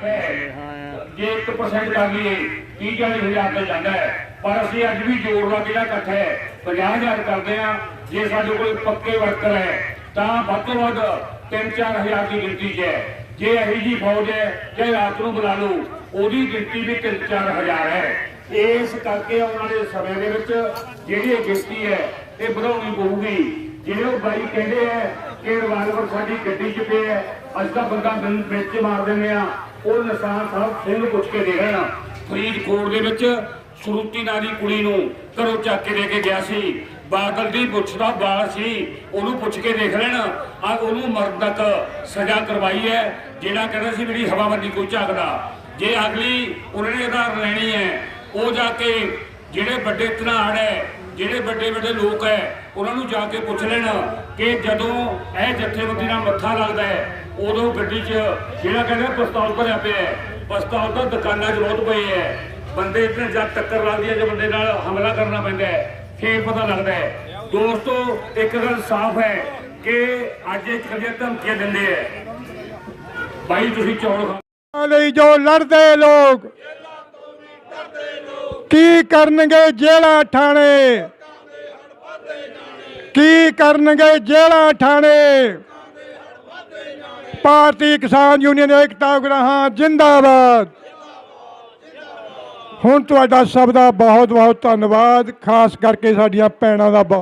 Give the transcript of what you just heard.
ਜੇ 1% ਕਰ ਲਈਏ 30 40 ਤੇ ਜਾਂਦਾ ਹੈ। ਪਰ ਅਸੀਂ ਅੱਜ ਵੀ ਜੋੜ ਲਾ ਜਿਹੜਾ ਇਕੱਠ ਹੈ। 50000 ਕਰਦੇ ਆ ਜੇ ਸਾਡੇ ਕੋਲ ਪੱਕੇ ਵਰਕਰ ਹੈ, ਤਾਂ ਵੱਧ ਤੋਂ ਵੱਧ 3-4 ਦੀ ਗਿਣਤੀ 'ਚ ਹੈ। ਜੇ ਇਹੀ ਜੀ ਫੌਜ ਹੈ, ਚਾਹੇ ਰਾਤ ਨੂੰ ਬੁਲਾ ਲਓ, ਉਹਦੀ ਗਿਣਤੀ ਵੀ 3-4 ਹਜ਼ਾਰ ਹੈ। ਇਸ ਕਰਕੇ ਆਉਣ ਵਾਲੇ ਸਮੇਂ ਦੇ ਵਿੱਚ ਜਿਹੜੀ ਇਹ ਗਿਣਤੀ ਹੈ, ਇਹ ਵਧਾਉਣੀ ਪਊਗੀ। ਜਿਹੜੇ ਉਹ ਬਾਈ ਕਹਿੰਦੇ ਆ ਕਿ ਰਿਵਾਲਵਰ ਸਾਡੀ ਗੱਡੀ 'ਚ ਪਿਆ ਹੈ। ਅੱਜ ਤਾਂ ਬੰਦਾ ਵਿੱਚ ਮਾਰ ਦਿੰਦੇ ਆ। ਉਹ ਨਿਸ਼ਾਨ ਸਾਹਿਬ ਸਿੰਘ ਪੁੱਛ ਕੇ ਦੇ ਰਹੇ ਫਰੀਦਕੋਟ ਦੇ ਵਿੱਚ ਸਰੂਤੀ ਨਾਂ ਦੀ ਕੁੜੀ ਨੂੰ ਘਰੋਂ ਚੱਕ ਕੇ ਲੈ ਕੇ ਗਿਆ ਸੀ। ਬਾਦਲ ਦੀ ਪੁੱਛ ਦਾ ਬਾਲ ਸੀ। ਉਹਨੂੰ ਪੁੱਛ ਕੇ ਦੇਖ ਲੈਣ। ਆ ਉਹਨੂੰ ਮਰਨ ਤੱਕ ਸਜ਼ਾ ਕਰਵਾਈ ਹੈ। ਜਿਹੜਾ ਕਹਿੰਦਾ ਸੀ ਮੇਰੀ ਹਵਾਬੰਦੀ ਕੋਈ ਝਾਕਦਾ। ਜੇ ਅਗਲੀ ਉਹਨਾਂ ਨੇ ਆਧਾਰ ਲੈਣੀ ਹੈ, ਉਹ ਜਾ ਕੇ ਜਿਹੜੇ ਵੱਡੇ ਧਨਾੜ ਹੈ ਜਿਹੜੇ ਵੱਡੇ ਵੱਡੇ ਲੋਕ ਹੈ ਉਹਨਾਂ ਨੂੰ ਜਾ ਕੇ ਪੁੱਛ ਲੈਣ ਕਿ ਜਦੋਂ ਇਹ ਜਥੇਬੰਦੀ ਨਾਲ ਮੱਥਾ ਲੱਗਦਾ ਹੈ ਉਦੋਂ ਗੱਡੀ 'ਚ ਜਿਹੜਾ ਕਹਿੰਦਾ ਪਿਸਤੌਲ ਭਰਿਆ ਪਿਆ ਹੈ ਪਿਸਤੌਲ ਤਾਂ ਦੁਕਾਨਾਂ 'ਚ ਬਹੁਤ ਪਏ ਹੈ। ਬੰਦੇ ਇੱਥੇ ਜਦ ਟੱਕਰ ਲੱਗਦੀ ਹੈ ਜੇ ਬੰਦੇ ਨਾਲ ਹਮਲਾ ਕਰਨਾ ਪੈਂਦਾ ਹੈ ਫੇਰ ਪਤਾ ਲੱਗਦਾ ਹੈ। ਦੋਸਤੋ ਇੱਕ ਗੱਲ ਸਾਫ਼ ਹੈ ਕਿ ਅੱਜ ਇੱਕ ਜਿਹੜੀਆਂ ਧਮਕੀਆਂ ਦਿੰਦੇ ਹੈ। ਭਾਈ ਤੁਸੀਂ ਚੌਲ ਖਾ ਲਈ ਜੋ ਲੜਦੇ ਲੋਕ। ਕੀ ਕਰਨਗੇ ਜੇਲਾਂ ਠਾਣੇ? ਕੀ ਕਰਨਗੇ ਜੇਲਾਂ ਠਾਣੇ? ਭਾਰਤੀ ਕਿਸਾਨ ਯੂਨੀਅਨ ਏਕਤਾ ਉਗਰਾਹਾਂ ਜਿੰਦਾਬਾਦ। ਹੁਣ ਤੁਹਾਡਾ ਸਭ ਦਾ ਬਹੁਤ ਬਹੁਤ ਧੰਨਵਾਦ, ਖਾਸ ਕਰਕੇ ਸਾਡੀਆਂ ਭੈਣਾਂ ਦਾ ਬਹੁਤ